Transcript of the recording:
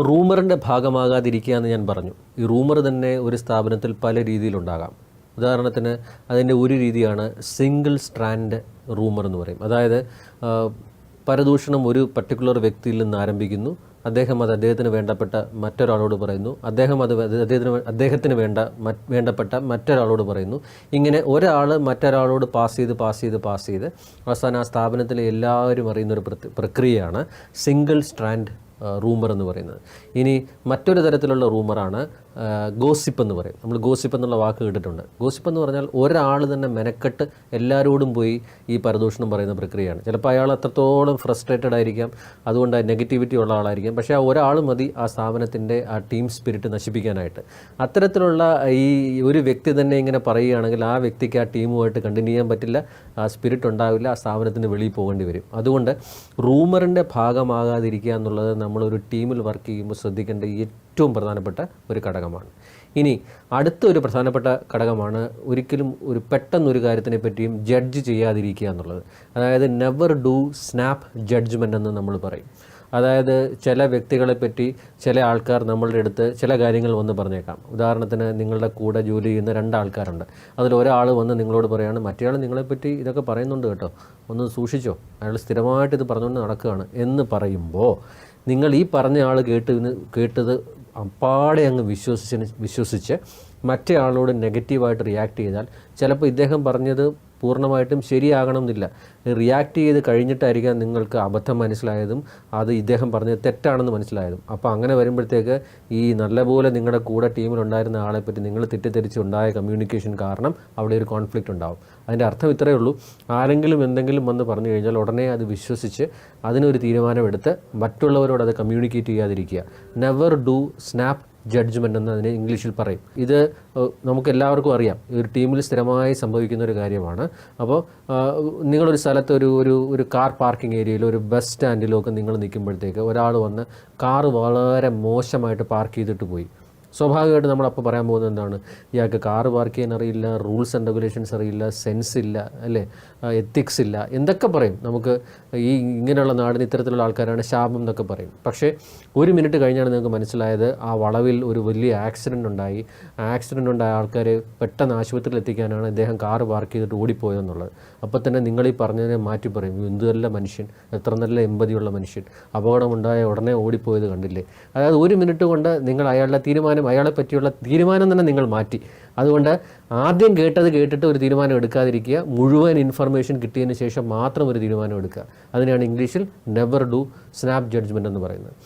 റൂമറിന്റെ ഭാഗമാകാതിരിക്കുക എന്ന് ഞാൻ പറഞ്ഞു. ഈ റൂമർ തന്നെ ഒരു സ്ഥാപനത്തിൽ പല രീതിയിലുണ്ടാകാം. ഉദാഹരണത്തിന് അതിന്റെ ഒരു രീതിയാണ് സിംഗിൾ സ്ട്രാൻഡ് റൂമർ എന്ന് പറയും. അതായത് പരദൂഷണം ഒരു പർട്ടിക്കുലർ വ്യക്തിയിൽ നിന്ന് ആരംഭിക്കുന്നു. അദ്ദേഹം അത് അദ്ദേഹത്തിന് വേണ്ടപ്പെട്ട മറ്റൊരാളോട് പറയുന്നു. അദ്ദേഹം അത് അദ്ദേഹത്തിന് അദ്ദേഹത്തിന് വേണ്ട വേണ്ടപ്പെട്ട മറ്റൊരാളോട് പറയുന്നു. ഇങ്ങനെ ഒരാൾ മറ്റൊരാളോട് പാസ് ചെയ്ത് പാസ് ചെയ്ത് പാസ് ചെയ്ത് അവസാനം ആ സ്ഥാപനത്തിലെ എല്ലാവരും അറിയുന്ന ഒരു പ്രക്രിയയാണ് സിംഗിൾ സ്ട്രാൻഡ് റൂമർ എന്ന് പറയുന്നത്. ഇനി മറ്റൊരു തരത്തിലുള്ള റൂമറാണ് ഗോസിപ്പ് എന്ന് പറയും. നമ്മൾ ഗോസിപ്പ് എന്നുള്ള വാക്ക് കേട്ടിട്ടുണ്ട്. ഗോസിപ്പ് എന്ന് പറഞ്ഞാൽ ഒരാൾ തന്നെ മെനക്കെട്ട് എല്ലാവരോടും പോയി ഈ പരദൂഷണം പറയുന്ന പ്രക്രിയയാണ്. ചിലപ്പോൾ അയാൾ അത്രത്തോളം ഫ്രസ്ട്രേറ്റഡ് ആയിരിക്കാം. അതുകൊണ്ട് നെഗറ്റിവിറ്റി ഉള്ള ആളായിരിക്കാം. പക്ഷേ ആ ഒരാൾ മതി ആ സ്ഥാപനത്തിന്റെ ആ ടീം സ്പിരിറ്റ് നശിപ്പിക്കാനായിട്ട്. അത്തരത്തിലുള്ള ഈ ഒരു വ്യക്തി തന്നെ ഇങ്ങനെ പറയുകയാണെങ്കിൽ ആ വ്യക്തിക്ക് ആ ടീമുമായിട്ട് കണ്ടിന്യൂ ചെയ്യാൻ പറ്റില്ല. ആ സ്പിരിറ്റ് ഉണ്ടാവില്ല. ആ സ്ഥാപനത്തിന് വെളിയിൽ പോകേണ്ടി വരും. അതുകൊണ്ട് റൂമറിന്റെ ഭാഗമാകാതിരിക്കുക എന്നുള്ളത് നമ്മളൊരു ടീമിൽ വർക്ക് ചെയ്യുമ്പോൾ ശ്രദ്ധിക്കേണ്ട ഏറ്റവും പ്രധാനപ്പെട്ട ഒരു ഘടകമാണ്. ഇനി അടുത്ത ഒരു പ്രധാനപ്പെട്ട ഘടകമാണ് ഒരിക്കലും ഒരു പെട്ടെന്നൊരു കാര്യത്തിനെ പറ്റിയും ജഡ്ജ് ചെയ്യാതിരിക്കുക എന്നുള്ളത്. അതായത് നെവർ ഡു സ്നാപ്പ് ജഡ്ജ്മെന്റ് എന്ന് നമ്മൾ പറയും. അതായത് ചില വ്യക്തികളെ പറ്റി ചില ആൾക്കാർ നമ്മളുടെ അടുത്ത് ചില കാര്യങ്ങൾ വന്ന് പറഞ്ഞേക്കാം. ഉദാഹരണത്തിന് നിങ്ങളുടെ കൂടെ ജോലി ചെയ്യുന്ന രണ്ട് ആൾക്കാരുണ്ട് അതിൽ ഒരാൾ വന്ന് നിങ്ങളോട് പറയാണ് മറ്റേയാൾ നിങ്ങളെപ്പറ്റി ഇതൊക്കെ പറയുന്നുണ്ട് കേട്ടോ. ഒന്ന് സൂക്ഷിച്ചോ. അയാൾ സ്ഥിരമായിട്ട് ഇത് പറഞ്ഞുകൊണ്ട് നടക്കുകയാണ്. എന്ന് പറയുമ്പോൾ നിങ്ങൾ ഈ പറഞ്ഞ ആൾ കേട്ട് കേട്ടത് അപ്പാടെ അങ്ങ് വിശ്വസിച്ച് വിശ്വസിച്ച് മറ്റേ ആളോട് നെഗറ്റീവായിട്ട് റിയാക്ട് ചെയ്താൽ ചിലപ്പോൾ ഇദ്ദേഹം പറഞ്ഞത് പൂർണമായിട്ടും ശരിയാകണം എന്നില്ല റിയാക്ട് ചെയ്ത് കഴിഞ്ഞിട്ടായിരിക്കാം നിങ്ങൾക്ക് അബദ്ധം മനസ്സിലായതും അത് ഇദ്ദേഹം പറഞ്ഞത് തെറ്റാണെന്ന് മനസ്സിലായതും. അപ്പോൾ അങ്ങനെ വരുമ്പോഴത്തേക്ക് ഈ നല്ലപോലെ നിങ്ങളുടെ കൂടെ ടീമിലുണ്ടായിരുന്ന ആളെ പറ്റി നിങ്ങൾ തെറ്റിദ്ധരിച്ച് ഉണ്ടായ കമ്മ്യൂണിക്കേഷൻ കാരണം അവിടെ ഒരു കോൺഫ്ലിക്റ്റ് ഉണ്ടാവും. അതിന്റെ അർത്ഥം ഇത്രയേ ഉള്ളൂ. ആരെങ്കിലും എന്തെങ്കിലും വന്ന് പറഞ്ഞു കഴിഞ്ഞാൽ ഉടനെ അത് വിശ്വസിച്ച് അതിനൊരു തീരുമാനമെടുത്ത് മറ്റുള്ളവരോട് അത് കമ്മ്യൂണിക്കേറ്റ് ചെയ്യാതിരിക്കുക. നെവർ ഡു സ്നാപ്പ് ജഡ്ജ്മെന്റ് എന്ന് അതിനെ ഇംഗ്ലീഷിൽ പറയും. ഇത് നമുക്ക് എല്ലാവർക്കും അറിയാം. ഒരു ടീമിൽ സ്ഥിരമായി സംഭവിക്കുന്ന ഒരു കാര്യമാണ്. അപ്പോൾ നിങ്ങളൊരു സ്ഥലത്ത് ഒരു ഒരു ഒരു കാർ പാർക്കിംഗ് ഏരിയയിലോ ഒരു ബസ് സ്റ്റാൻഡിലോ ഒക്കെ നിങ്ങൾ നിൽക്കുമ്പോഴത്തേക്ക് ഒരാൾ വന്ന് കാറ് വളരെ മോശമായിട്ട് പാർക്ക് ചെയ്തിട്ട് പോയി. സ്വാഭാവികമായിട്ട് നമ്മൾ അപ്പോൾ പറയാൻ പോകുന്നത് എന്താണ്? ഇയാൾക്ക് കാർ പാർക്ക് ചെയ്യാൻ അറിയില്ല റൂൾസ് ആൻഡ് റെഗുലേഷൻസ് അറിയില്ല സെൻസ് ഇല്ല അല്ലേ? എത്തിക്സ് ഇല്ല. എന്തൊക്കെ പറയും? നമുക്ക് ഈ ഇങ്ങനെയുള്ള നാടിന് ഇത്തരത്തിലുള്ള ആൾക്കാരാണ് ശാപം എന്നൊക്കെ പറയും. പക്ഷേ ഒരു മിനിറ്റ് കഴിഞ്ഞാണ് നിങ്ങൾക്ക് മനസ്സിലായത് ആ വളവിൽ ഒരു വലിയ ആക്സിഡന്റ് ഉണ്ടായി. ആക്സിഡന്റ് ഉണ്ടായ ആൾക്കാരെ പെട്ടെന്ന് ആശുപത്രിയിൽ എത്തിക്കാനാണ് ഇദ്ദേഹം കാർ പാർക്ക് ചെയ്തിട്ട് ഓടിപ്പോയതെന്നുള്ളത് അപ്പോൾ തന്നെ നിങ്ങൾ ഈ പറഞ്ഞതിനെ മാറ്റി പറയും. എന്ത് നല്ല മനുഷ്യൻ എത്ര നല്ല എമ്പതിയുള്ള മനുഷ്യൻ അപകടമുണ്ടായ ഉടനെ ഓടിപ്പോയത് കണ്ടില്ലേ? അതായത് ഒരു മിനിറ്റ് കൊണ്ട് നിങ്ങൾ അയാളുടെ തീരുമാനം അയാളെ പറ്റിയുള്ള തീരുമാനം തന്നെ നിങ്ങൾ മാറ്റി. അതുകൊണ്ട് ആദ്യം കേട്ടത് കേട്ടിട്ട് ഒരു തീരുമാനം എടുക്കാതിരിക്കുക. മുഴുവൻ ഇൻഫർമേഷൻ കിട്ടിയതിന് ശേഷം മാത്രം ഒരു തീരുമാനം എടുക്കുക. അതിനാണ് ഇംഗ്ലീഷിൽ നെവർ ഡു സ്നാപ്പ് ജഡ്ജ്മെന്റ് എന്ന് പറയുന്നത്.